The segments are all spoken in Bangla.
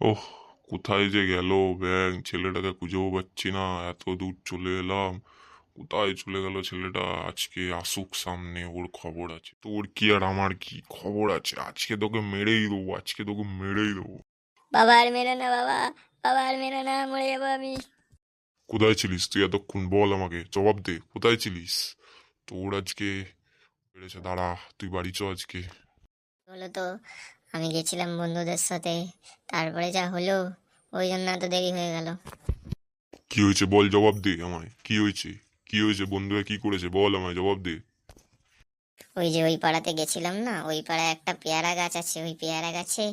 ওহ কোথায় যে গেল? ব্যাং ছেলেটাকে খুঁজেও পাচ্ছি না। এত দূর চলে এলাম। কোথায় চলে গেল ছেলেটা? আজকে আসুক সামনে ওর খবর আছে। তোর কি আর আমার কি খবর আছে? আজকে তোকে মেরেই দেবো আজকে তোকে মেরেই দেবো। বাবা আর মেরো না বাবা। বাবা আর মেরো না মরে যাব আমি। কোথায় ছিলিস তুই এতক্ষণ? বল আমাকে জবাব দে। কোথায় ছিলিস? তোর আজকে বেড়েছে দাঁড়া তুই বাড়ি চ আজকে। হলো তো আমি গেছিলাম বন্ধুদের সাথে। তারপরে যা হলো ওই জন্য এত দেরি হয়ে গেল। কি হয়েছে বল জবাব দে আমায়। কি হয়েছে? কি হয়েছে? বন্ধুরা কি করেছে? বল আমায় জবাব দে। ওই যে ওই পাড়াতে গেছিলাম না? ওই পাড়ায় একটা পেয়ারা গাছ আছে। ওই পেয়ারা গাছে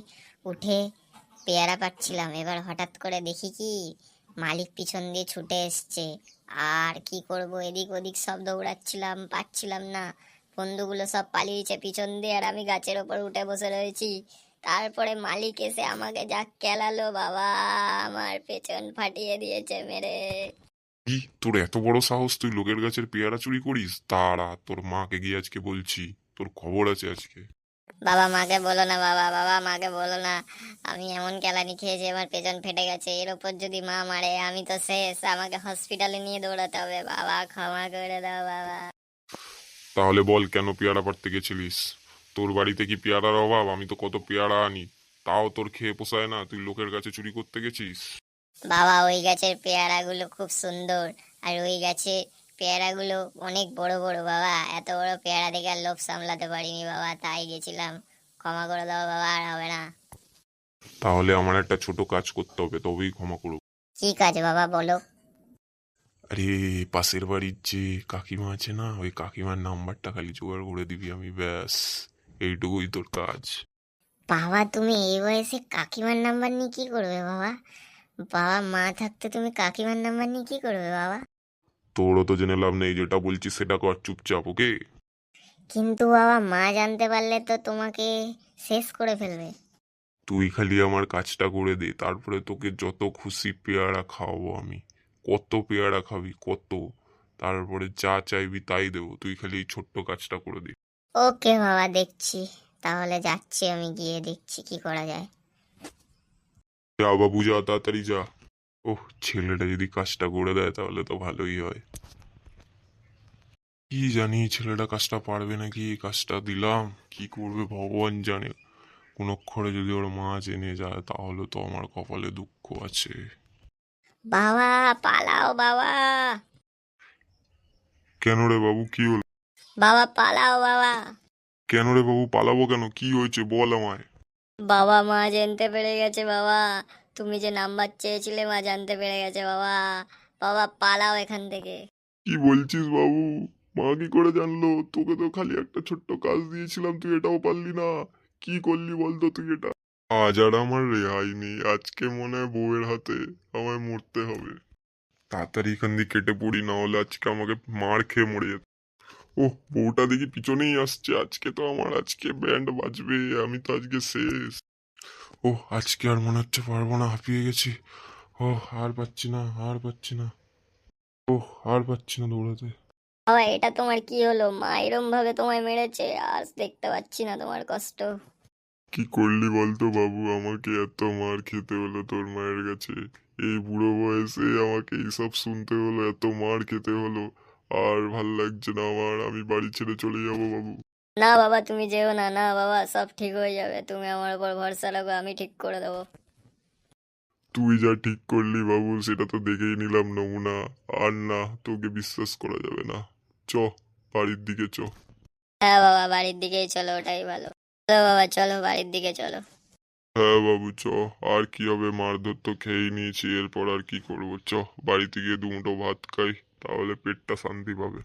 উঠে পেয়ারা পাচ্ছিলাম এবার হঠাৎ করে দেখি কি মালিক পিছন দিয়ে ছুটে এসছে। আর কি করব? এদিক ওদিক সব দৌড়াচ্ছিলাম পাচ্ছিলাম না। বন্ধুগুলো সব পালিয়েছে পিছন দিয়ে আর আমি গাছের ওপর উঠে বসে রয়েছি। তারপরে মালিক এসে আমাকে যা কেলালো বাবা আমার পেছন ফাটিয়ে দিয়েছে মেরে। কি? তোর এত বড় সাহস তুই লোকের গাছের পেয়ারা চুরি করিস? তারা তোর মাকে গিয়ে আজকে বলছি তোর খবর আছে আজকে। বাবা মাকে বলো না বাবা বাবা মাকে বলো না। আমি এমন কেলানি খেয়েছি আমার পেছন ফেটে গেছে। এর ওপর যদি মা মারে আমি তো শেষ। আমাকে হসপিটালে নিয়ে দৌড়াতে হবে। বাবা ক্ষমা করে দাও বাবা। তাহলে বল কেন পেয়ারা পাড়তে গেছিলিস? তোর বাড়িতে কি পেয়ারার অভাব? আমি তো কত পেয়ারা আনি। তাও তোর খেয়ে পোষায় না। তুই লোকের কাছে চুরি করতে গেছিস? বাবা ওই গাছের পেয়ারাগুলো খুব সুন্দর। আর ওই গাছে পেয়ারাগুলো অনেক বড় বড় বাবা। এত বড় পেয়ারা দেখে আর লোভ সামলাতে পারিনি বাবা। তাই গেছিলাম। ক্ষমা করে দাও বাবা আর হবে না। তাহলে আমার একটা ছোট কাজ করতে হবে। তবেই ক্ষমা করো কি কাজ বাবা বলো? আরে পাশের বাড়ির যে কাকিমা আছে না ওই কাকিমার নাম্বারটা খালি জোগাড় করে দিবি আমি ব্যাস। এইটুকুই তোর কাজ। বাবা তুমি এই বয়সে কাকিমার নাম্বার নিয়ে কি করবে বাবা? বাবা মা থাকতে তুমি কাকিমার নাম্বার নিয়ে কি করবে বাবা? তোরও তো জেনে লাভ নেই যেটা বলছি সেটা কর চুপচাপ ওকে? কিন্তু বাবা মা জানতে পারলে তো তোমাকে শেষ করে ফেলবে। তুই খালি আমার কাজটা করে দে তারপরে তোকে যত খুশি পেয়ারা খাওয়াবো আমি। কত পেয়ারা খাবি কত। তারপরে যা চাইবি তাই দেবো তুই খালি এই ছোট্ট কাজটা করে দে। ওকে বাবা দেখছি। তাহলে যাচ্ছি আমি গিয়ে দেখছি কি করা যায়। যা বাবু যা তাড়াতাড়ি যা। ওহ ছেলেটা যদি কাজটা করে দেয় তাহলে তো ভালোই হয়। কি জানি ছেলেটা কাজটা পারবে নাকি? এই কাজটা দিলাম কি করবে ভগবান জানে। কোন অক্ষরে যদি ওর মা জেনে যায় তাহলে তো আমার কপালে দুঃখ আছে। বাবা পালাও বাবা। কেন রে বাবু কি হলো? বাবা পালাও বাবা। কেন রে বাবু পালাবো কেন? কি হয়েছে? বল আমায়। বাবা মা জানতে পেরে গেছে বাবা। তুমি যে নাম্বার চেয়েছিলে মা জানতে পেরে গেছে বাবা। বাবা পালাও এখান থেকে। কি বলছিস বাবু? মা কি করে জানলো? তোকে তো খালি একটা ছোট্ট কাজ দিয়েছিলাম তুই এটাও পারলি না। কি করলি বলতো তুই এটা? আজ আর আমার রেহাই নেই। আজকে মনে হয় বউয়ের হাতে আমায় মরতে হবে। তাড়াতাড়ি এখান দিয়ে কেটে পড়ি না হলে আজকে আমাকে মার খেয়ে মরে যেত। ও বউটা দেখি পিছনেই আসছে। আজকে তো আমার, আজকে ব্যান্ড বাজবে। আমি তো আজকে শেষ। ও আজকে আর মনে হচ্ছে পারব না, হাঁপিয়ে গেছি। ও আর পাচ্ছি না, আর পাচ্ছি না। ও আর পাচ্ছি না দৌড়াতে। বাবা, এটা তোমার কি হলো? মা এরম ভাবে তোমায় মেরেছে? আজ দেখতে পাচ্ছি না তোমার কষ্ট। কি করলি বলতো বাবু? আমাকে এত মার খেতে হলো তোর মায়ের কাছে। এই বুড়ো বয়সে আমাকে এইসব শুনতে হলো এত মার খেতে হলো। আর ভালো লাগছে না আমার আমি বাড়ি ছেড়ে চলে যাব বাবু। না বাবা তুমি যেও না না বাবা সব ঠিক হয়ে যাবে। তুমি আমার উপর ভরসা রাখো আমি ঠিক করে দেবো। তুই যা ঠিক করলি বাবু সেটা তো দেখেই নিলাম নমুনা। আর না তোকে বিশ্বাস করা যাবে না। চ বাড়ির দিকে চ। হ্যাঁ বাবা বাড়ির দিকেই চলো ওটাই ভালো। চলো বাবা, চলো বাড়ির দিকে, চলো। হ্যাঁ বাবু, চ। আর কি হবে? মারধর তো খেয়েই নিয়েছি। এরপর আর কি করব? চ, বাড়িতে গিয়ে দুমুটো ভাত খাই। তাহলে পেটটা শান্তি পাবে।